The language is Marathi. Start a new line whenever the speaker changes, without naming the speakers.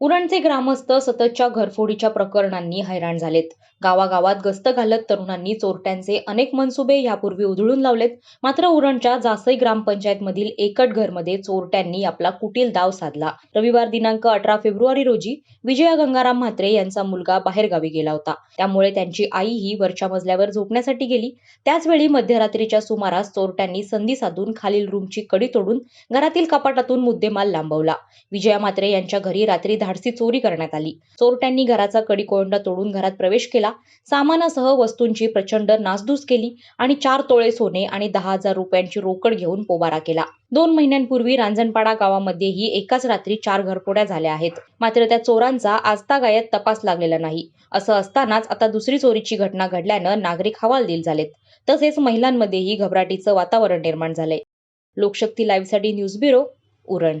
उरणचे ग्रामस्थ सततच्या घरफोडीच्या प्रकरणांनी हैराण झालेत. गावागावात गस्त घालत तरुणांनी चोरट्यांचे अनेक मनसुबे यापूर्वी उधळून लावलेत. मात्र उरणच्या जासई ग्रामपंचायतमधील एकट घरमध्ये चोरट्यांनी आपला कुटील डाव साधला. रविवार दिनांक अठरा फेब्रुवारी रोजी विजया गंगाराम म्हात्रे यांचा मुलगा बाहेरगावी गेला होता. त्यामुळे त्यांची आई ही वरच्या मजल्यावर झोपण्यासाठी गेली. त्याचवेळी मध्यरात्रीच्या सुमारास चोरट्यांनी संधी साधून खालील रूमची कडी तोडून घरातील कपाटातून मुद्देमाल लांबवला. विजया म्हात्रे यांच्या घरी रात्री धाडसी चोरी करण्यात आली. चोरट्यांनी घराचा कडी कोंडा तोडून घरात प्रवेश केला. सामानासह वस्तूंची प्रचंड नासधूस केली आणि चार तोळे सोने आणि दहा हजार रुपयांची रोकड घेऊन पोबारा केला. दोन महिन्यांपूर्वी रांजणपाडा गावामध्येही एकाच रात्री चार घरफोड्या झाल्या आहेत. मात्र त्या चोरांचा आजतागायत तपास लागलेला नाही. असं असतानाच आता दुसरी चोरीची घटना घडल्यानं नागरिक हवालदिल झालेत. तसेच महिलांमध्येही घबराटीचं वातावरण निर्माण झालंय. लोकशक्ती लाईव्हसाठी न्यूज ब्युरो उरण.